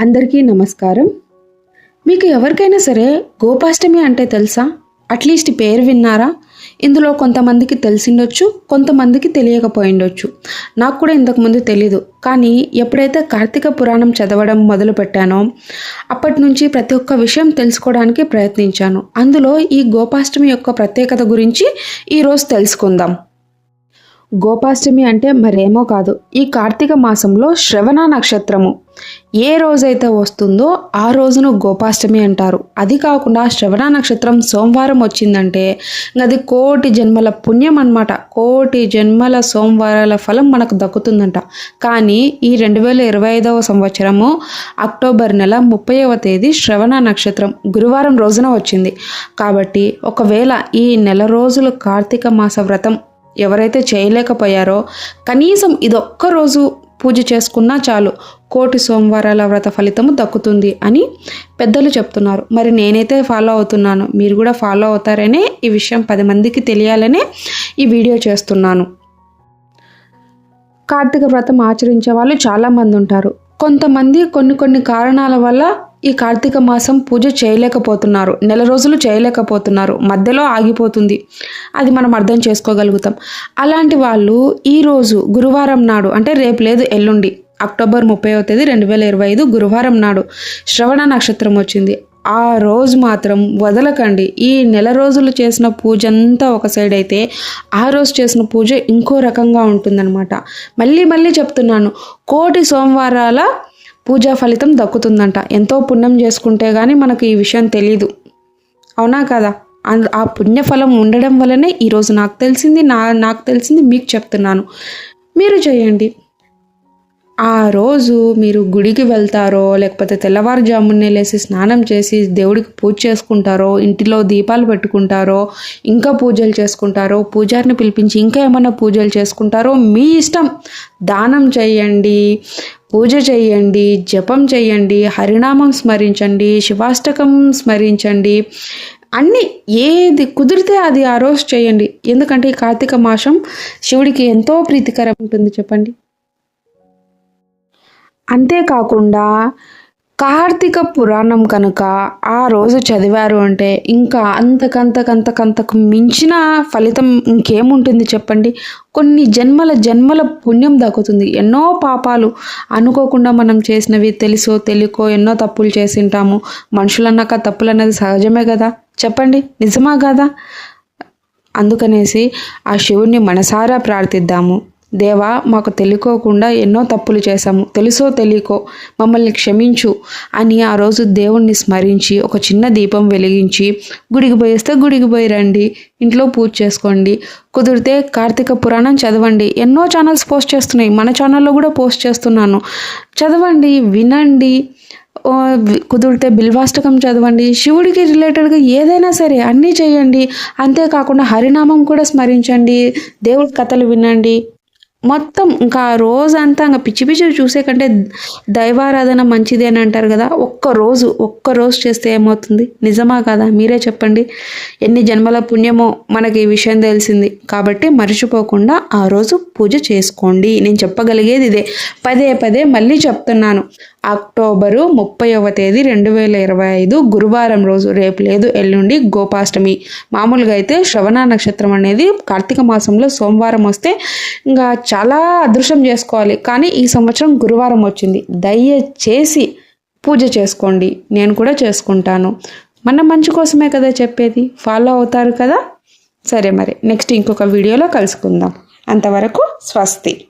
అందరికీ నమస్కారం. మీకు ఎవరికైనా సరే గోపాష్టమి అంటే తెలుసా? అట్లీస్ట్ పేరు విన్నారా? ఇందులో కొంతమందికి తెలిసిండొచ్చు కొంతమందికి తెలియకపోయిండొచ్చు. నాకు కూడా ఇంతకుముందు తెలీదు. కానీ ఎప్పుడైతే కార్తీక పురాణం చదవడం మొదలు పెట్టానో అప్పటి నుంచి ప్రతి ఒక్క విషయం తెలుసుకోవడానికి ప్రయత్నించాను. అందులో ఈ గోపాష్టమి యొక్క ప్రత్యేకత గురించి ఈరోజు తెలుసుకుందాం. గోపాష్టమి అంటే మరేమో కాదు ఈ కార్తీక మాసంలో శ్రవణ నక్షత్రము. ఏ రోజైతే వస్తుందో ఆ రోజును గోపాష్టమి అంటారు. అది కాకుండా శ్రవణ నక్షత్రం సోమవారం వచ్చిందంటే అది కోటి జన్మల పుణ్యం అనమాట కోటి జన్మల సోమవారాల ఫలం మనకు దక్కుతుందంట. కానీ ఈ రెండు వేల ఇరవై ఐదవ సంవత్సరము అక్టోబర్ నెల ముప్పైవ తేదీ శ్రవణ నక్షత్రం గురువారం రోజున వచ్చింది. కాబట్టి ఒకవేళ ఈ నెల రోజులు కార్తీక మాస వ్రతం ఎవరైతే చేయలేకపోయారో కనీసం ఇదొక్క రోజు పూజ చేసుకున్నా చాలు. కోటి సోమవారాల వ్రత ఫలితము దక్కుతుంది అని పెద్దలు చెప్తున్నారు. మరి నేనైతే ఫాలో అవుతున్నాను. మీరు కూడా ఫాలో అవుతారనే ఈ విషయం పది మందికి తెలియాలనే ఈ వీడియో చేస్తున్నాను. కార్తీక వ్రతం ఆచరించే వాళ్ళు చాలామంది ఉంటారు. కొంతమంది కొన్ని కొన్ని కారణాల వల్ల ఈ కార్తీక మాసం పూజ చేయలేకపోతున్నారు. నెల రోజులు చేయలేకపోతున్నారు. మధ్యలో ఆగిపోతుంది. అది మనం అర్థం చేసుకోగలుగుతాం. అలాంటి వాళ్ళు ఈరోజు గురువారం నాడు అంటే రేపు లేదు ఎల్లుండి అక్టోబర్ ముప్పైవ తేదీ రెండు వేల ఇరవై ఐదు గురువారం నాడు శ్రవణ నక్షత్రం వచ్చింది. ఆ రోజు మాత్రం వదలకండి. ఈ నెల రోజులు చేసిన పూజ అంతా ఒక సైడ్ అయితే ఆ రోజు చేసిన పూజ ఇంకో రకంగా ఉంటుందన్నమాట. మళ్ళీ మళ్ళీ చెప్తున్నాను. కోటి సోమవారాల పూజా ఫలితం దక్కుతుందంట. ఎంతో పుణ్యం చేసుకుంటే కానీ మనకు ఈ విషయం తెలీదు. అవునా కదా? ఆ పుణ్యఫలం ఉండడం వల్లనే ఈరోజు నాకు తెలిసింది నా నాకు తెలిసింది మీకు చెప్తున్నాను. మీరు చేయండి. ఆ రోజు మీరు గుడికి వెళ్తారో లేకపోతే తెల్లవారుజామునే లేసి స్నానం చేసి దేవుడికి పూజ చేసుకుంటారో ఇంటిలో దీపాలు పెట్టుకుంటారో ఇంకా పూజలు చేసుకుంటారో పూజారిని పిలిపించి ఇంకా ఏమైనా పూజలు చేసుకుంటారో మీ ఇష్టం. దానం చేయండి. పూజ చేయండి జపం చేయండి హరినామం స్మరించండి శివాష్టకం స్మరించండి. అన్నీ ఏది కుదిరితే అది ఆ రోజు చేయండి. ఎందుకంటే ఈ కార్తీక మాసం శివుడికి ఎంతో ప్రీతికరం ఉంటుంది చెప్పండి. అంతేకాకుండా కార్తీక పురాణం కనుక ఆ రోజు చదివారు అంటే ఇంకా అంతకంతకంతకంతకు మించిన ఫలితం ఇంకేముంటుంది చెప్పండి? కొన్ని జన్మల జన్మల పుణ్యం దక్కుతుంది. ఎన్నో పాపాలు అనుకోకుండా మనం చేసినవి తెలుసో తెలియకో ఎన్నో తప్పులు చేసింటాము మనుషులన్నాక తప్పులు అనేది సహజమే కదా? చెప్పండి నిజమా కదా? అందుకనేసి ఆ శివుణ్ణి మనసారా ప్రార్థిద్దాము. దేవా మాకు తెలుకోకుండా ఎన్నో తప్పులు చేశాము. తెలుసో తెలియకో మమ్మల్ని క్షమించు. అని ఆ రోజు దేవుణ్ణి స్మరించి ఒక చిన్న దీపం వెలిగించి గుడికి పోయేస్తే గుడికి పోయి రండి ఇంట్లో పూజ చేసుకోండి. కుదిరితే కార్తీక పురాణం చదవండి. ఎన్నో ఛానల్స్ పోస్ట్ చేస్తున్నాయి. మన ఛానల్లో కూడా పోస్ట్ చేస్తున్నాను. చదవండి వినండి. కుదిరితే బిల్వాష్టకం చదవండి. శివుడికి రిలేటెడ్గా ఏదైనా సరే అన్నీ చేయండి. అంతేకాకుండా హరినామం కూడా స్మరించండి. దేవుడి కథలు వినండి. మొత్తం ఇంకా ఆ రోజంతా ఇంకా పిచ్చి పిచ్చి చూసే కంటే దైవారాధన మంచిది అని అంటారు కదా ఒక్క రోజు ఒక్క రోజు చేస్తే ఏమవుతుంది? నిజమా కదా? మీరే చెప్పండి. ఎన్ని జన్మల పుణ్యమో మనకి ఈ విషయం తెలిసింది. కాబట్టి మర్చిపోకుండా ఆ రోజు పూజ చేసుకోండి. నేను చెప్పగలిగేది ఇదే. పదే పదే మళ్ళీ చెప్తున్నాను. అక్టోబరు ముప్పైవ తేదీ రెండు వేల ఇరవై ఐదు గురువారం రోజు రేపు లేదు ఎల్లుండి గోపాష్టమి. మామూలుగా అయితే శ్రవణ నక్షత్రం అనేది కార్తీక మాసంలో సోమవారం వస్తే ఇంకా చాలా అదృష్టం చేసుకోవాలి. కానీ ఈ సంవత్సరం గురువారం వచ్చింది. దయచేసి పూజ చేసుకోండి. నేను కూడా చేసుకుంటాను. మన మంచి కోసమే కదా చెప్పేది. ఫాలో అవుతారు కదా? సరే మరి. నెక్స్ట్ ఇంకొక వీడియోలో కలుసుకుందాం. అంతవరకు స్వస్తి.